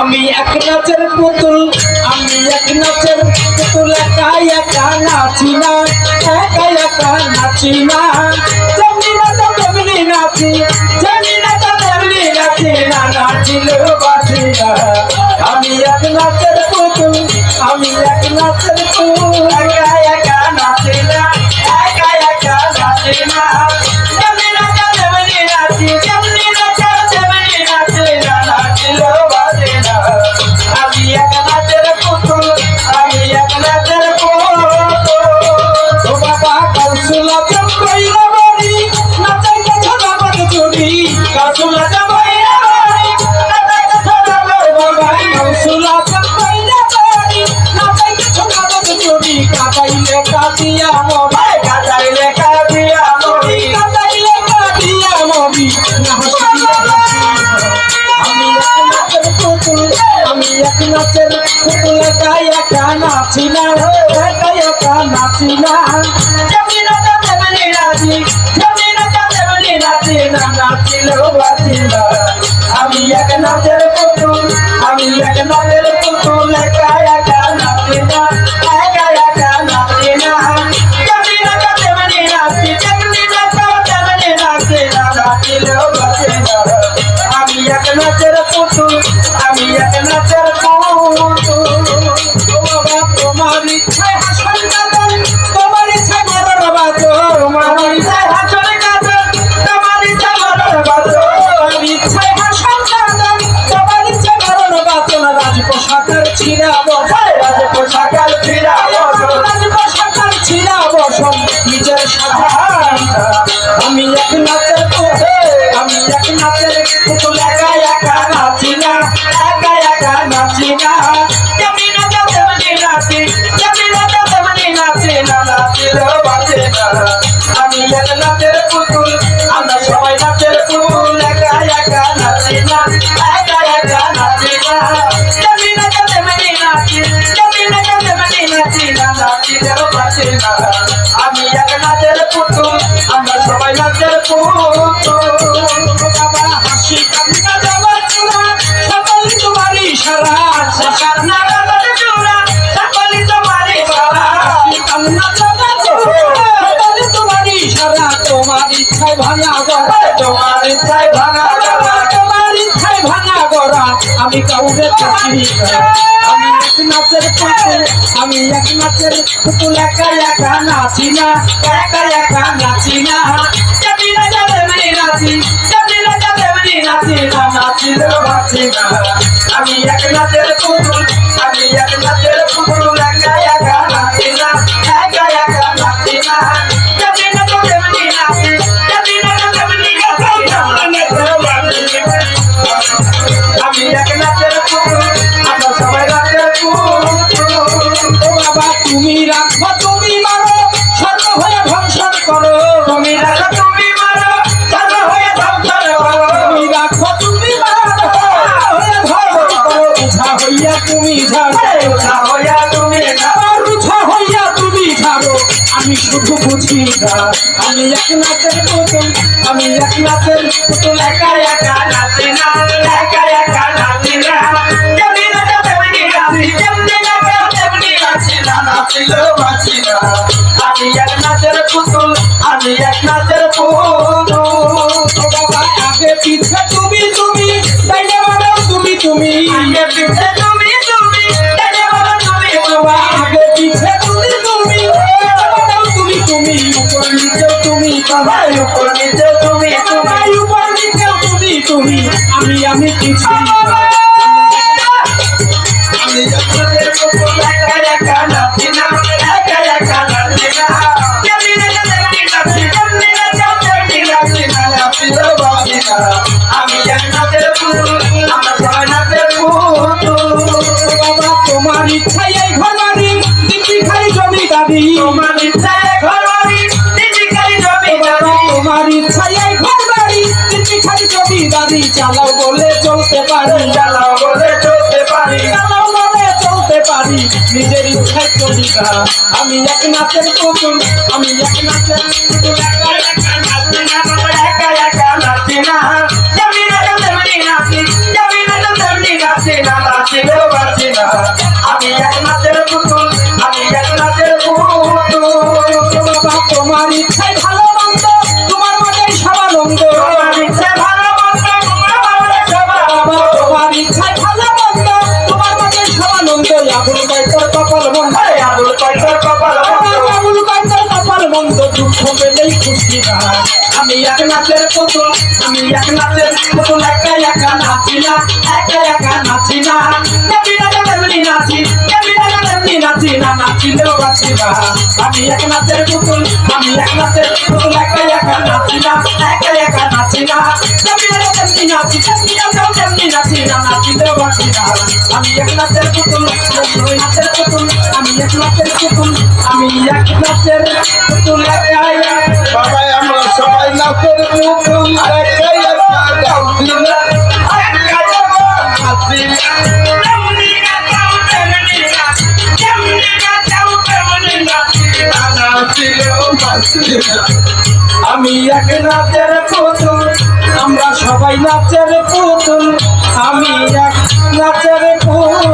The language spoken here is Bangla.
আমি এক নাচের পুতুল, আমি এক নাচের পুতুল একা একা নাচি না একা একা নাচি না। যেমনি নাচা তেমনি নাচি যেমনি নাচা তেমনি নাচি না নাচিলেও বাঁচি না আমি এক নাচের পুতুল, আমি এক নাচের নাচিলেও বাঁচি না আমি এক নাচের পুতুল আমি এক নাচের পুতুল একা একা নাচি না একা একা নাচি না যেমনি নাচা তেমনি নাচি যেমনি নাচা তেমনি নাচি না নাচিলেও বাঁচি না আমি এক নাচের পুতুল আমি এক নাচের পুতুল বাবা, তোমার ইচ্ছায় হাসন আমি এক নাচের পুতুল আমি এক নাচের পুতুল একা একা নাচি না একা একা নাচি না যেমনি নাচা তেমনি নাচি যেমনি নাচা তেমনি নাচি না নাচিলেও বাজে না। আমি এক নাচের পুতুল আমরা সবাই নাচের পুতুল একা একা নাচি না একা একা নাচি না যেমনি নাচা তেমনি নাচি যেমনি নাচা তেমনি নাচি না নাচিলেও বাজে না। ভাঙা গড়া তোমার ইচ্ছায় ভাঙা গড়া। তোমার ইচ্ছায় ভাঙা গড়া, আমি কাউরে থাকি। আমি এক নাচের পুতুল, আমি এক নাচের পুতুল, একা একা নাচি না, একা একা নাচি না। নাচি নাচি না নাচি না। তুমি হইয়া তুমি হইয়া তুমি ঝাড়ো আমি শুধু বুঝি না। আমি এক নাচের পুতুল আমি এক নাচের পুতুল। একা একা নাচি না একা একা নাচি না। আমি এক নাচের পুতুল আমি এক নাচের পুতুল। আগে পিছে তুমি তুমি তুমি তুমি। আগে পিছে উপর নিচে তুমি উপর তুমি তুমি উপর নিচে তুমি তুমি, আমি আমি আমি একা নাচি না একা একা খাই গাড়ি চালাও বলে চলতে পারি, চালাও বলে চলতে পারি, চালাও বলে চলতে পারি। নিজের ইচ্ছায় চলি আমি এক নাচের পুতুল, আমি এক নাচের পুতুল আমি এক নাচের পুতুল, আমি এক নাচের পুতুল একটা একা নাচি না, একা একা নাচি না। নাচি না তেমনি নাচি নাচি না তেমনি নাচি না, নাচিলেও বাঁচি না। আমি এক নাচের পুতুল, আমি এক নাচের পুতুল, একা একা নাচি না, একা একা নাচি না। নাচি না তেমনি নাচি নাচি না তেমনি নাচি না, নাচিলেও বাঁচি না। আমি এক নাচের পুতুল তুমি নাচের তুলে সবাই সবাই নাচের পুতুল আমি এক নাচের পুতুল, আমরা সবাই নাচের পুতুল, আমি এক নাচের পুতুল।